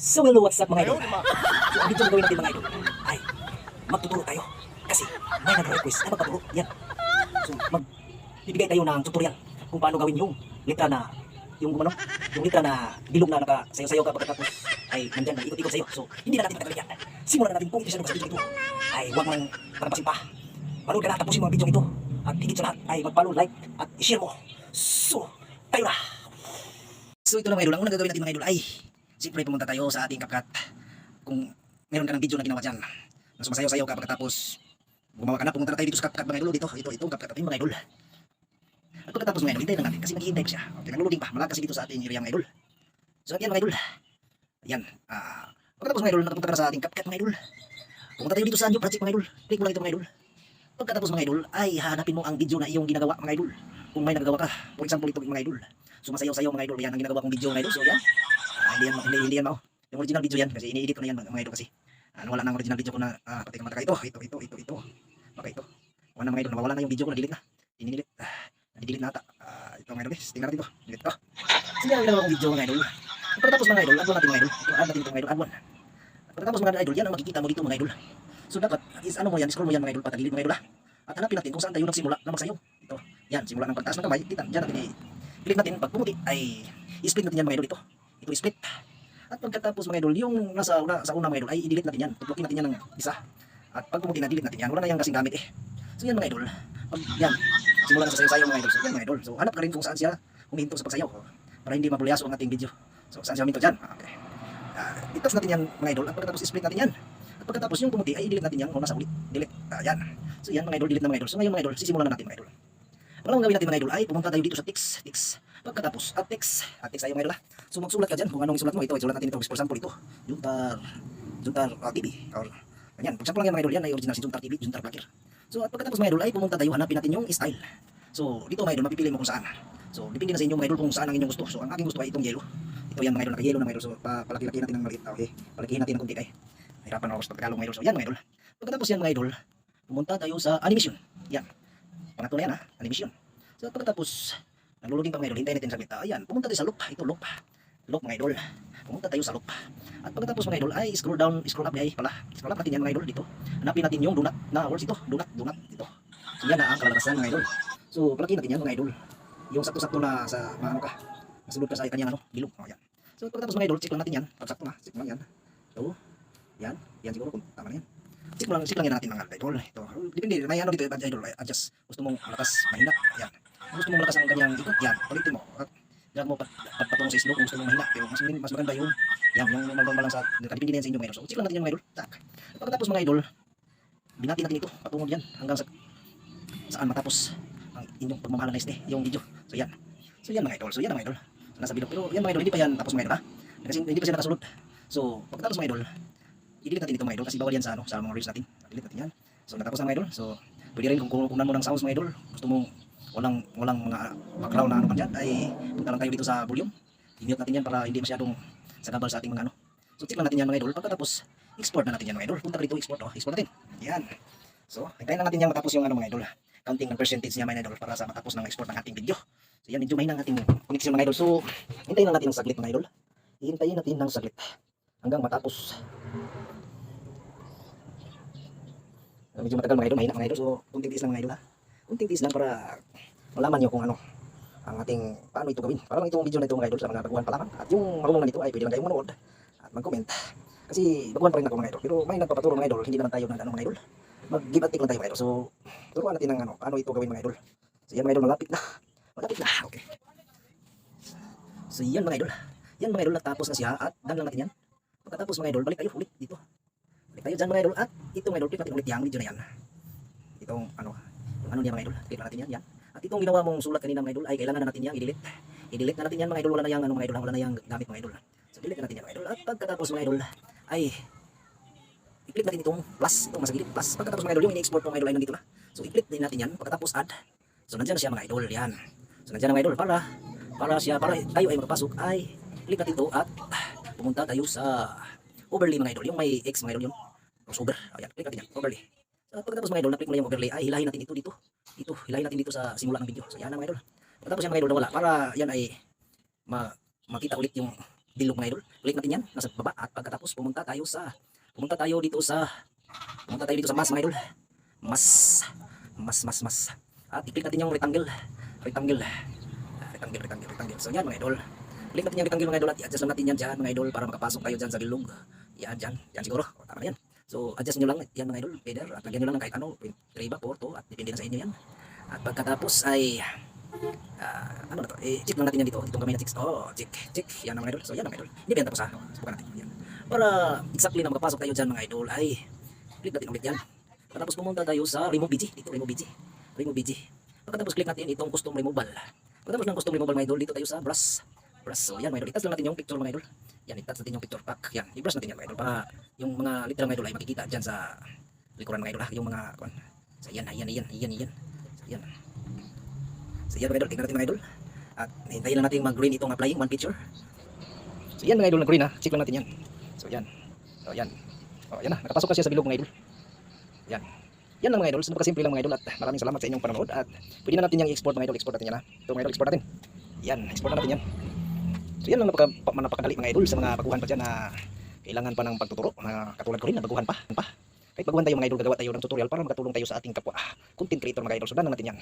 So hello, what's up mga idol? So ang video na gawin natin mga idol ay magtuturo tayo. Kasi may nag-request na magpaturo. Yan. So magbibigay tayo ng tutorial kung paano gawin yung letra na yung ano, yung letra na bilog na nakasayaw-sayaw ka pagkatapos ay nandyan na ikot-ikot sa'yo. So hindi na natin patagalin yan. Simulan na natin kung isa sa video ito ay huwag mang palampasin pa. Manood ka na, tapusin mo ang video ito. At higit sa lahat ay mag-follow, like, at i-share mo. So, tayo na! So ito lang mga idol, ang unang gagawin natin mga idol ay siyempre pumunta tayo sa ating kapkat. Kung meron ka ng video na ginawa dyan, na sumasayaw-sayaw ka pagkatapos gumawa ka na, pumunta na tayo dito sa kapkat mga idol. Dito, ito, ito, kapkat natin mga idol. At pagkatapos mga idol, hintayin lang natin kasi naghihintay pa siya. Okay, naglo-loading pa, malakas dito sa ating area mga idol. So yan mga idol. Yan. ah pagkatapos mga idol, nakapunta ka na sa ating kapkat mga idol. Pumunta tayo dito sa new project mga idol. Click mo lang ito mga idol. Pagkatapos mga idol, ay hanapin mo ang video na iyong ginagawa mga idol. Kung may nagagawa ka, for example ito mga idol. Sumasayaw-sayaw mga idol, yan ang ginagawa kong video mga idol. So yan, Ah, hindi yan, hindi, hindi yan mao. Yung original video yan, kasi ini-edit ko na yan mga, idol kasi. Ano, wala na ang original video ko na, ah, pati kamata ka ito, ito, ito, ito, ito. Baka ito. Wala na mga idol, nawawala na yung video ko, na-delete na. Dinidelete. Ah, na-delete na ata. Ah, ito mga idol, guys. Tingnan natin ito. Delete. Sige, ang ginagawa kong video mga idol. Pagkatapos mga idol, add natin mga idol. Ito, add natin mga idol, add one. Pagkatapos mga idol, yan ang makikita mo dito mga idol. So dapat, is ano mo yan, scroll mo yan mga idol, patagilid mga idol ah. At hanapin natin kung saan tayo nagsimula na magsayaw. Ito, yan, simula ng pagtaas ng kamay, kita, dyan natin i-click natin, pag pumuti, ay, i-split natin yan mga idol ito. Ito, i-split. At pagkatapos mga idol, yung nasa una, sa una mga idol, ay i-delete natin yan. Tutlukin natin yan ng isa. At pag pumuti na, delete natin yan. Wala na yan kasing gamit eh. So yan mga idol. Pag yan, simula na sa sayo-sayo mga idol. So yan mga idol. So hanap ka rin kung saan siya huminto sa pagsayaw. Para hindi mabulyaso ang ating video. So saan siya huminto dyan? Okay. Uh, itas natin yan mga idol. At pagkatapos i-split natin yan. At pagkatapos yung pumuti, ay i-delete natin yan kung nasa ulit. Delete. Ah, yan. So yan mga idol, delete na mga idol. So ngayon mga idol, sisimulan na natin mga idol. Pangalawang gawin natin mga idol ay pumunta tayo dito sa text. Text. Pagkatapos, at text. At text tayo mga idol. So magsulat ka dyan kung anong isulat mo. Ito, isulat natin ito. For example, ito. Juntar. Juntar uh, TV. Or, ganyan. For example lang yan mga idol. Yan ay original si Juntar TV. Juntar Blacker. So at pagkatapos mga idol ay pumunta tayo. Hanapin natin yung style. So dito mga idol, mapipili mo kung saan. So depende na sa inyo mga idol kung saan ang inyong gusto. So ang aking gusto ay itong yellow. Ito yan mga idol. Naka-yellow na mga idol. So pa palaki-laki natin ng maliit. Okay. Palakihin natin ng kunti kay. Hirapan ako sa pagkakalong mga idol. So yan mga idol. Pagkatapos yan mga idol, pumunta tayo sa animation. Yan. Pangatlo na yan ha. Animation. So pagkatapos, nagluluding pa mga idol, hintayin natin saglit. Ah, Ayan, pumunta tayo sa loop. Ito loop. Loop mga idol. Pumunta tayo sa loop. At pagkatapos mga idol, ay scroll down, scroll up ay pala. Scroll up natin yan mga idol dito. Hanapin natin yung donut na words ito. Donut, donut dito. So yan na ang kalalabasan mga idol. So palakihin natin yan mga idol. Yung sakto-sakto na sa mga ano ka. Masulod ka sa kanyang ano, bilog. Oh, yan. So pagkatapos mga idol, check lang natin yan. Pag sakto na, check lang yan. Ito. Yan. Yan siguro kung tama na yan. Check lang, check lang yan natin mga idol. Ito. Depende, may ano dito, idol. Adjust. Gusto mong malakas, mahina. Yan. Gusto mong malakas ang kanyang ikot, yan, ulitin mo. At drag mo pat, sa slow kung gusto mong mahina. Pero mas, mas maganda yung, yan, yung normal lang sa, depende din sa inyo mga idol. So, check lang natin yung mga idol. Tak. Pagkatapos mga idol, binati natin ito, patungo yan, hanggang sa, saan matapos ang inyong pagmamahalan na este, yung video. So, yan. So, yan mga idol. So, yan mga idol. So, nasa bilog. Pero, yan mga idol, hindi pa yan tapos mga idol, ha? Kasi hindi pa siya nakasulot. So, pagkatapos mga idol, i-delete natin ito mga idol kasi bawal yan sa ano, sa mga reels natin. I-delete natin yan. So, natapos na mga idol. So, pwede rin kung kukunan mo ng sounds mga idol. Gusto mo walang walang mga background na ano man ay punta lang tayo dito sa volume. I-mute natin yan para hindi masyadong sagabal sa ating mga ano. So check lang natin yan mga idol. Pagkatapos export na natin yan mga idol. Punta ka dito export. Oh export natin. Yan. So hintayin lang natin yan matapos yung ano mga idol. Counting ng percentage niya mga idol para sa matapos ng export ng ating video. So yan medyo mahina ang ating connection mga idol. So hintayin lang natin ng saglit mga idol. Hintayin natin ng saglit. Hanggang matapos. Medyo matagal mga idol. Mahina mga idol. So kunting tiis lang mga idol ha kunting tiis lang para malaman nyo kung ano ang ating paano ito gawin. Para lang itong video na ito mga idol sa mga baguhan pa lamang. At yung marunong na nito ay pwede lang kayong manood at mag-comment. Kasi baguhan pa rin ako mga idol. Pero may nagpapaturo mga idol, hindi naman tayo ng ano mga idol. Mag-give and take lang tayo mga idol. So, turuan natin ng ano, paano ito gawin mga idol. So yan mga idol, malapit na. Malapit na. Okay. So yan mga idol. Yan mga idol, natapos na siya at dang lang natin yan. Pagkatapos mga idol, balik tayo ulit dito. Balik tayo dyan mga idol at ito mga idol, click natin ulit yung video na yan. Itong ano, ano niya mga idol, click na natin yan, yan. At itong ginawa mong sulat kanina mga idol ay kailangan na natin yang i-delete. I-delete na natin yan mga idol, wala na yang ano mga idol, wala na yang gamit mga idol. So delete na natin yan mga idol. At pagkatapos mga idol ay i-click natin itong plus, itong masagilid plus. Pagkatapos mga idol, yung ini-export mga idol ay nandito na. So i-click din natin yan, pagkatapos add. So nandiyan na siya mga idol, yan. So nandiyan na mga idol para para siya para tayo ay makapasok ay click natin ito at pumunta tayo sa overlay mga idol, yung may X mga idol yun. Crossover. Ayan, click natin yan, overlay. So, pagkatapos mga idol, na-click mo yung overlay, ay hilahin natin ito dito. Ito, hilahin natin dito sa simula ng video. So, yan na mga idol. Pagkatapos yan mga idol, nawala. Para yan ay ma makita ulit yung bilog mga idol. Click natin yan, nasa baba at pagkatapos pumunta tayo sa pumunta tayo dito sa pumunta tayo dito sa mas mga idol. Mas mas mas mas. At i-click natin yung rectangle. Rectangle. Rectangle, rectangle, rectangle. So yan mga idol. Click natin yung rectangle mga idol at i-adjust lang natin yan dyan mga idol para makapasok tayo dyan sa bilog. Yan, dyan. Yan siguro. O, tama yan. So adjust nyo lang yan mga idol. Either at lagyan nyo lang ng kahit ano. 3 ba, 4, 2 at depende na sa inyo yan. At pagkatapos ay ah, ano na to? Eh, check lang natin yan dito. Itong kamay na chicks. Oh, check, check. Yan mga idol. So yan mga idol. Tapos ha. Oh, Subukan natin. Yan. Para exactly na makapasok tayo dyan mga idol ay click natin ulit yan. Pagkatapos pumunta tayo sa remove BG. Dito remove BG. Remove BG. Pagkatapos click natin itong custom removal. Pagkatapos ng custom removal mga idol, dito tayo sa brush. Brush. So yan mga idol. Itas lang natin yung picture mga idol. Yan, itas natin yung picture pack. Yan, i-brush natin yan mga idol para yung mga literal mga idol ay makikita dyan sa likuran mga idol ha. Yung mga, kuan. So yan, yan, yan, yan, yan. So yan. So yan mga idol, tingnan natin mga idol. At hintayin lang natin mag-green itong applying one picture. So yan mga idol na green ha. Check lang natin yan. So yan. So yan. Oh, yan na. Nakapasok na siya sa bilog mga idol. Yan. Yan lang mga idol. Simple lang mga idol at maraming salamat sa inyong panonood at pwede na natin yung i-export mga idol. Export natin yan ha. Ito mga idol, export natin. Yan, export na natin yan. So yan lang napaka, pa, napakadali mga idol sa mga baguhan pa dyan na kailangan pa ng pagtuturo na katulad ko rin na baguhan pa. pa. Kahit baguhan tayo mga idol, gagawa tayo ng tutorial para makatulong tayo sa ating kapwa content creator mga idol. Na natin yan.